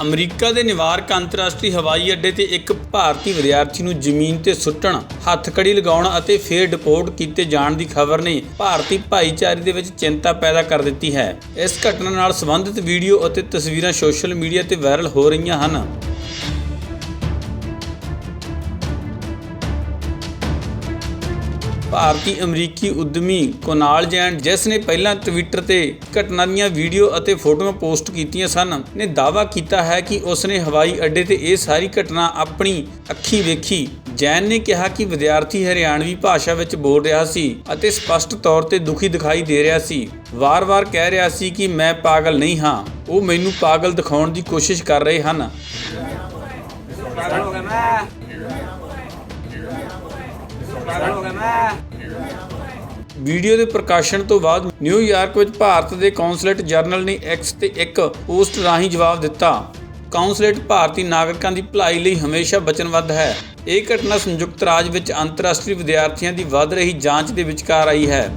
America ਦੇ ਨਿਵਾਰਕ ਅੰਤਰਰਾਸ਼ਟਰੀ ਹਵਾਈ ਅੱਡੇ ਤੇ ਇੱਕ ਭਾਰਤੀ ਵਿਦਿਆਰਥੀ ਨੂੰ ਜ਼ਮੀਨ ਤੇ ਸੁੱਟਣ ਹੱਥਕੜੀ ਲਗਾਉਣ ਅਤੇ ਫਿਰ ਡਿਪੋਰਟ ਕੀਤੇ ਜਾਣ ਦੀ ਖਬਰ ਨੇ ਭਾਰਤੀ ਭਾਈਚਾਰੇ ਦੇ ਵਿੱਚ ਚਿੰਤਾ ਪੈਦਾ ਕਰ ਦਿੱਤੀ ਹੈ। ਇਸ ਘਟਨਾ ਨਾਲ ਸੰਬੰਧਿਤ ਵੀਡੀਓ ਅਤੇ ਤਸਵੀਰਾਂ ਸੋਸ਼ਲ ਮੀਡੀਆ ਤੇ ਵਾਇਰਲ ਹੋ ਰਹੀਆਂ ਹਨ। ਭਾਰਤੀ ਅਮਰੀਕੀ ਉਦਮੀ ਕੋਨਾਲ ਜੈਨ, ਜਿਸ ਨੇ ਪਹਿਲਾਂ ਟਵਿੱਟਰ ਤੇ ਘਟਨਾ ਦੀਆਂ ਵੀਡੀਓ ਅਤੇ ਫੋਟੋਆਂ ਪੋਸਟ ਕੀਤੀਆਂ ਸਨ, ਨੇ ਦਾਅਵਾ ਕੀਤਾ ਹੈ ਕਿ ਉਸ ਨੇ ਹਵਾਈ ਅੱਡੇ ਤੇ ਇਹ ਸਾਰੀ ਘਟਨਾ ਆਪਣੀ ਅੱਖੀ ਵੇਖੀ। ਜੈਨ ਨੇ ਕਿਹਾ ਕਿ ਵਿਦਿਆਰਥੀ ਹਰਿਆਣਵੀ ਭਾਸ਼ਾ ਵਿੱਚ ਬੋਲ ਰਿਹਾ ਸੀ ਅਤੇ ਸਪਸ਼ਟ ਤੌਰ ਤੇ ਦੁਖੀ ਦਿਖਾਈ ਦੇ ਰਿਹਾ ਸੀ। ਵਾਰ-ਵਾਰ ਕਹਿ ਰਿਹਾ ਸੀ ਕਿ ਮੈਂ ਪਾਗਲ ਨਹੀਂ ਹਾਂ। ਉਹ ਮੈਨੂੰ ਪਾਗਲ ਦਿਖਾਉਣ ਦੀ ਕੋਸ਼ਿਸ਼ ਕਰ ਰਹੇ ਹਨ। ਪਾਗਲ ਹੋ ਗਿਆ ਮੈਂ। ਵੀਡੀਓ ਦੇ ਪ੍ਰਕਾਸ਼ਨ ਤੋਂ ਬਾਅਦ ਨਿਊਯਾਰਕ ਵਿੱਚ ਭਾਰਤ ਦੇ ਕੌਂਸਲੇਟ ਜਨਰਲ ਨੇ ਐਕਸ ਤੇ ਇੱਕ ਪੋਸਟ ਰਾਹੀਂ ਜਵਾਬ ਦਿੱਤਾ। ਕੌਂਸਲੇਟ ਭਾਰਤੀ ਨਾਗਰਿਕਾਂ ਦੀ ਭਲਾਈ ਲਈ ਹਮੇਸ਼ਾ ਵਚਨਬੱਧ ਹੈ। ਇਹ ਘਟਨਾ ਸੰਯੁਕਤ ਰਾਜ ਵਿੱਚ ਅੰਤਰਰਾਸ਼ਟਰੀ ਵਿਦਿਆਰਥੀਆਂ ਦੀ ਵੱਧ ਰਹੀ ਜਾਂਚ ਦੇ ਵਿਚਕਾਰ ਆਈ ਹੈ।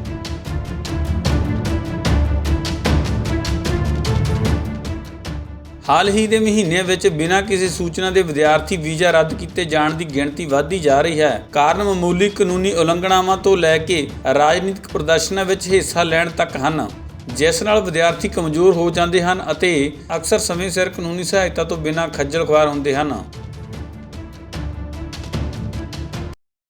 ਹਾਲ ਹੀ ਦੇ ਮਹੀਨਿਆਂ ਵਿੱਚ ਬਿਨਾਂ ਕਿਸੇ ਸੂਚਨਾ ਦੇ ਵਿਦਿਆਰਥੀ ਵੀਜ਼ਾ ਰੱਦ ਕੀਤੇ ਜਾਣ ਦੀ ਗਿਣਤੀ ਵਧਦੀ ਜਾ ਰਹੀ ਹੈ। ਕਾਰਨ ਮਾਮੂਲੀ ਕਾਨੂੰਨੀ ਉਲੰਘਣਾਵਾਂ ਤੋਂ ਲੈ ਕੇ ਰਾਜਨੀਤਿਕ ਪ੍ਰਦਰਸ਼ਨਾਂ ਵਿੱਚ ਹਿੱਸਾ ਲੈਣ ਤੱਕ ਹਨ। ਜਿਸ ਨਾਲ ਵਿਦਿਆਰਥੀ ਕਮਜ਼ੋਰ ਹੋ ਜਾਂਦੇ ਹਨ ਅਤੇ ਅਕਸਰ ਸਮੇਂ ਸਿਰ ਕਾਨੂੰਨੀ ਸਹਾਇਤਾ ਤੋਂ ਬਿਨਾਂ ਖੱਜਲ ਖੁਆਰ ਹੁੰਦੇ ਹਨ।